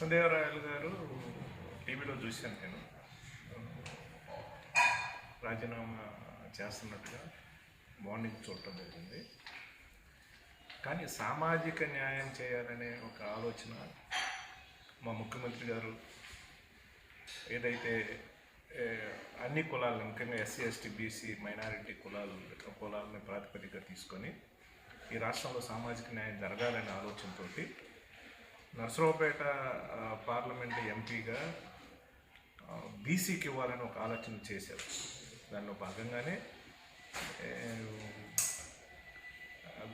కృష్ణదేవరాయలు గారు టీవీలో చూశాను నేను. రాజీనామా చేస్తున్నట్టుగా మార్నింగ్ చూడటం జరిగింది. కానీ సామాజిక న్యాయం చేయాలనే ఒక ఆలోచన మా ముఖ్యమంత్రి గారు ఏదైతే అన్ని కులాలను ముఖ్యంగా ఎస్సీ ఎస్టీ బీసీ మైనారిటీ కులాలు కులాలను ప్రాతిపదిక తీసుకొని ఈ రాష్ట్రంలో సామాజిక న్యాయం జరగాలనే ఆలోచనతోటి నర్సరావుపేట పార్లమెంట్ ఎంపీగా బీసీకి ఇవ్వాలని ఒక ఆలోచన చేశారు. దానిలో భాగంగానే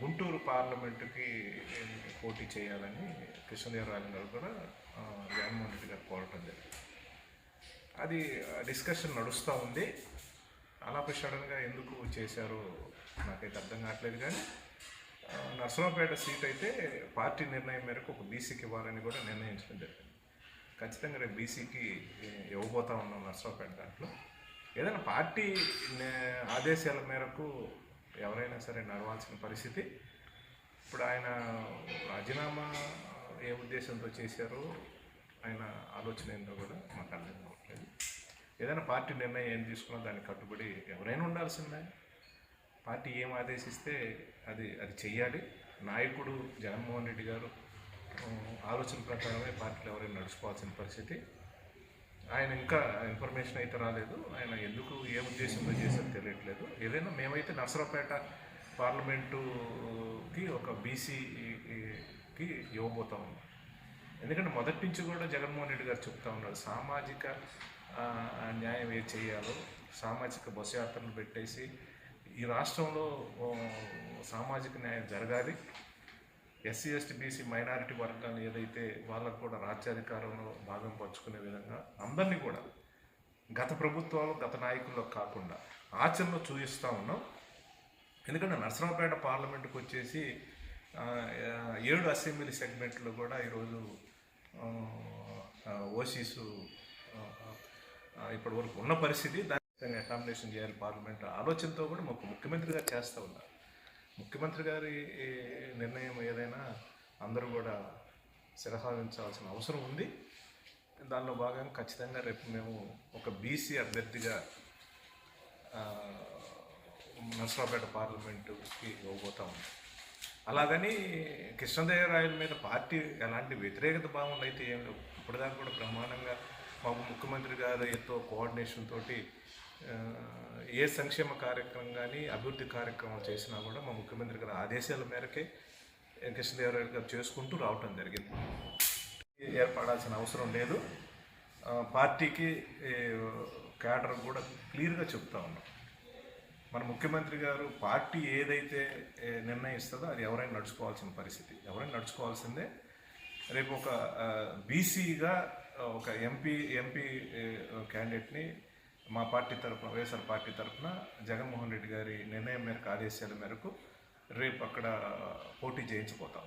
గుంటూరు పార్లమెంటుకి పోటీ చేయాలని కృష్ణదేవరాయలు గారు కూడా జగన్మోహన్ రెడ్డి గారు కోరటం జరిగింది. అది డిస్కషన్ నడుస్తూ ఉంది. అలా సడన్గా ఎందుకు చేశారో నాకైతే అర్థం కావట్లేదు కానీ నర్సరావుపేట సీట్ అయితే పార్టీ నిర్ణయం మేరకు ఒక బీసీకి ఇవ్వాలని కూడా నిర్ణయించడం జరిగింది. ఖచ్చితంగా రేపు బీసీకి ఇవ్వబోతా ఉన్నాం నర్సరావుపేట దాంట్లో. ఏదైనా పార్టీ నే- ఆదేశాల మేరకు ఎవరైనా సరే నడవాల్సిన పరిస్థితి. ఇప్పుడు ఆయన రాజీనామా ఏ ఉద్దేశంతో చేశారో ఆయన ఆలోచన ఏందో కూడా మాకు అర్థం కావట్లేదు. ఏదైనా పార్టీ నిర్ణయం ఏం తీసుకున్నా దానికి కట్టుబడి ఎవరైనా ఉండాల్సిందే. పార్టీ ఏం ఆదేశిస్తే అది అది చెయ్యాలి. నాయకుడు జగన్మోహన్ రెడ్డి గారు ఆలోచన ప్రకారమే పార్టీలు ఎవరైనా నడుచుకోవాల్సిన పరిస్థితి. ఆయన ఇంకా ఇన్ఫర్మేషన్ అయితే రాలేదు. ఆయన ఎందుకు ఏ ఉద్దేశంతో చేశారో తెలియట్లేదు. ఏదైనా మేమైతే నర్సరావుపేట పార్లమెంటుకి ఒక బీసీకి ఇవ్వబోతా ఉన్నాం ఎందుకంటే మొదటి నుంచి కూడా జగన్మోహన్ రెడ్డి గారు చెప్తా ఉన్నారు సామాజిక న్యాయం ఏ చేయాలో సామాజిక బస్సు యాత్రను పెట్టేసి ఈ రాష్ట్రంలో సామాజిక న్యాయం జరగాలి. ఎస్సీ ఎస్టీ బీసీ మైనారిటీ వర్గాలు ఏదైతే వాళ్ళకు కూడా రాజ్యాధికారంలో భాగం పంచుకునే విధంగా అందరినీ కూడా గత ప్రభుత్వాలు గత నాయకుల్లో కాకుండా ఆచరణలో చూపిస్తూ ఉన్నాం. ఎందుకంటే నరసరావుపేట పార్లమెంటుకు వచ్చేసి ఏడు అసెంబ్లీ సెగ్మెంట్లో కూడా ఈరోజు ఓసీసు ఇప్పటి వరకు ఉన్న పరిస్థితి. దాన్ని అకామిడేషన్ చేయాలి పార్లమెంట్ ఆలోచనతో కూడా మాకు ముఖ్యమంత్రి గారు చేస్తూ ఉన్నారు. ముఖ్యమంత్రి గారి నిర్ణయం ఏదైనా అందరూ కూడా శిరసావించాల్సిన అవసరం ఉంది. దానిలో భాగంగా ఖచ్చితంగా రేపు మేము ఒక బీసీ అభ్యర్థిగా నర్సరాపేట నర్సరావుపేట పార్లమెంటుకి ఇవ్వబోతా. ఉన్నాం అలాగని కృష్ణదేవరాయల మీద పార్టీ ఎలాంటి వ్యతిరేకత భావనలు అయితే ఏం లేవు. ఇప్పటిదాకా కూడా బ్రహ్మాండంగా మాకు ముఖ్యమంత్రి గారు ఎంతో కోఆర్డినేషన్ తోటి ఏ సంక్షేమ కార్యక్రమం కానీ అభివృద్ధి కార్యక్రమం చేసినా కూడా మా ముఖ్యమంత్రి గారి ఆదేశాల మేరకే కృష్ణదేవరాయలు గారు చేసుకుంటూ రావటం జరిగింది. ఏర్పడాల్సిన అవసరం లేదు. పార్టీకి క్యాడర్ కూడా క్లియర్గా చెప్తా ఉన్నాం. మన ముఖ్యమంత్రి గారు పార్టీ ఏదైతే నిర్ణయిస్తుందో అది ఎవరైనా నడుచుకోవాల్సిన పరిస్థితి. ఎవరైనా నడుచుకోవాల్సిందే. రేపు ఒక బీసీగా ఒక ఎంపీ ఎంపీ క్యాండిడేట్ని మా పార్టీ తరఫున వైఎస్ఆర్ పార్టీ తరఫున జగన్మోహన్ రెడ్డి గారి నిర్ణయం మేరకు ఆదేశాల మేరకు రేపు అక్కడ పోటీ చేయించబోతాం.